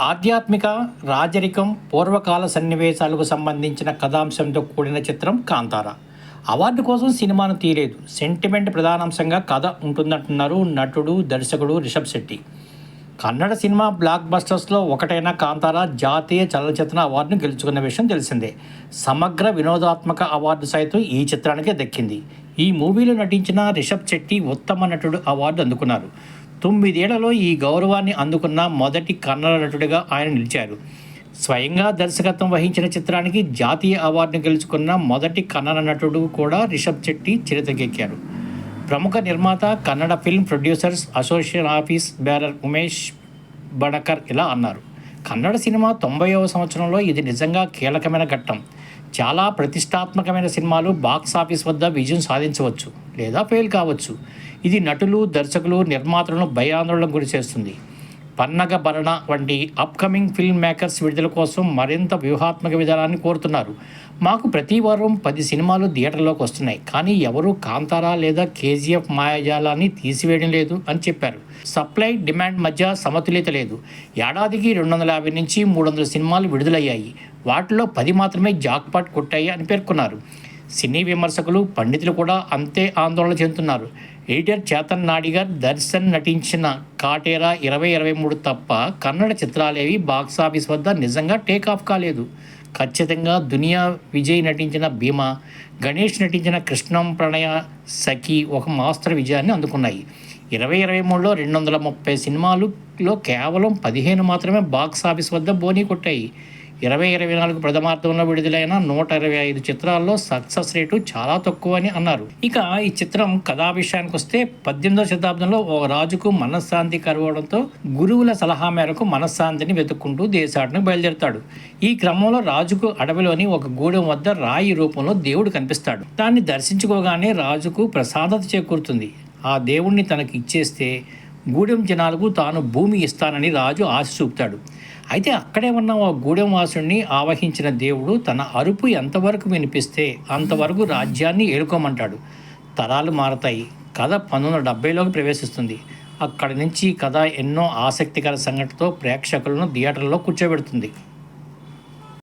ఆధ్యాత్మిక రాజరికం పూర్వకాల సన్నివేశాలకు సంబంధించిన కథాంశంతో కూడిన చిత్రం కాంతార. అవార్డు కోసం సినిమాను తీయలేదు. సెంటిమెంట్ ప్రధానాంశంగా కథ ఉంటుందంటున్నారు నటుడు దర్శకుడు రిషబ్ శెట్టి. కన్నడ సినిమా బ్లాక్ బస్టర్స్లో ఒకటైన కాంతార జాతీయ చలనచిత్ర అవార్డును గెలుచుకున్న విషయం తెలిసిందే. సమగ్ర వినోదాత్మక అవార్డు సైతం ఈ చిత్రానికే దక్కింది. ఈ మూవీలో నటించిన రిషబ్ శెట్టి ఉత్తమ నటుడు అవార్డు అందుకున్నారు. తొమ్మిదేళ్ళలో ఈ గౌరవాన్ని అందుకున్న మొదటి కన్నడ నటుడిగా ఆయన నిలిచారు. స్వయంగా దర్శకత్వం వహించిన చిత్రానికి జాతీయ అవార్డును గెలుచుకున్న మొదటి కన్నడ నటుడు కూడా రిషబ్ శెట్టి చరిత్రకెక్కారు ప్రముఖ నిర్మాత Kannada film producers association office bearer Umesh Badakar ఇలా అన్నారు. కన్నడ సినిమా తొంభైవ సంవత్సరంలో ఇది నిజంగా కీలకమైన ఘట్టం. చాలా ప్రతిష్టాత్మకమైన సినిమాలు బాక్స్ ఆఫీస్ వద్ద విజయం సాధించవచ్చు లేదా ఫెయిల్ కావచ్చు. ఇది నటులు దర్శకులు నిర్మాతలను భయాందోళన గురి చేస్తుంది పన్నగ భరణ వంటి అప్కమింగ్ ఫిల్మ్ మేకర్స్ విడుదల కోసం మరింత వ్యూహాత్మక విధానాన్ని కోరుతున్నారు. మాకు ప్రతి వారం పది సినిమాలు థియేటర్లోకి వస్తున్నాయి. కానీ ఎవరూ కాంతారా లేదా కేజీఎఫ్ మాయాజాలాన్ని తీసివేయడం లేదు అని చెప్పారు. సప్లై డిమాండ్ మధ్య సమతుల్యత లేదు. ఏడాదికి రెండు వందల యాభై నుంచి మూడు వందల సినిమాలు విడుదలయ్యాయి. వాటిలో పది మాత్రమే జాక్పాట్ కొట్టాయి అని పేర్కొన్నారు. సినీ విమర్శకులు పండితులు కూడా అంతే ఆందోళన చెందుతున్నారు. ఎడిటర్ చేతన్ నాడిగర్ దర్శన్ నటించిన కాటేరా ఇరవై ఇరవై మూడు తప్ప కన్నడ చిత్రాలేవి బాక్స్ ఆఫీస్ వద్ద నిజంగా టేక్ ఆఫ్ కాలేదు. ఖచ్చితంగా దునియా విజయ్ నటించిన భీమా గణేష్ నటించిన కృష్ణం ప్రణయ సఖి ఒక మాస్టర్ విజయాన్ని అందుకున్నాయి. ఇరవై ఇరవై మూడులో రెండు వందల ముప్పై సినిమాలులో కేవలం పదిహేను మాత్రమే బాక్స్ ఆఫీస్ వద్ద బోనీ కొట్టాయి. ఇరవై ఇరవై నాలుగు ప్రథమార్థంలో విడుదలైన నూట ఇరవై ఐదు చిత్రాల్లో సక్సెస్ రేటు చాలా తక్కువ అని అన్నారు. ఇక ఈ చిత్రం కథా విషయానికి వస్తే పద్దెనిమిదవ శతాబ్దంలో ఓ రాజుకు మనశ్శాంతి కరవడంతో గురువుల సలహా మేరకు మనశ్శాంతిని వెతుక్కుంటూ దేశాటను బయలుదేరుతాడు. ఈ క్రమంలో రాజుకు అడవిలోని ఒక గూడెం వద్ద రాయి రూపంలో దేవుడు కనిపిస్తాడు. దాన్ని దర్శించుకోగానే రాజుకు ప్రసాదత చేకూరుతుంది. ఆ దేవుణ్ణి తనకి ఇచ్చేస్తే గూడెం జనాలకు తాను భూమి ఇస్తానని రాజు ఆశ చూపుతాడు. అయితే అక్కడే ఉన్న ఆ గూడెం వాసుడిని ఆవహించిన దేవుడు తన అరుపు ఎంతవరకు వినిపిస్తే అంతవరకు రాజ్యాన్ని ఏలుకోమంటాడు. తరాలు మారతాయి. కథ పంతొమ్మిది వందల డెబ్బైలోకి ప్రవేశిస్తుంది. అక్కడి నుంచి కథ ఎన్నో ఆసక్తికర సంఘటనతో ప్రేక్షకులను థియేటర్లో కూర్చోబెడుతుంది.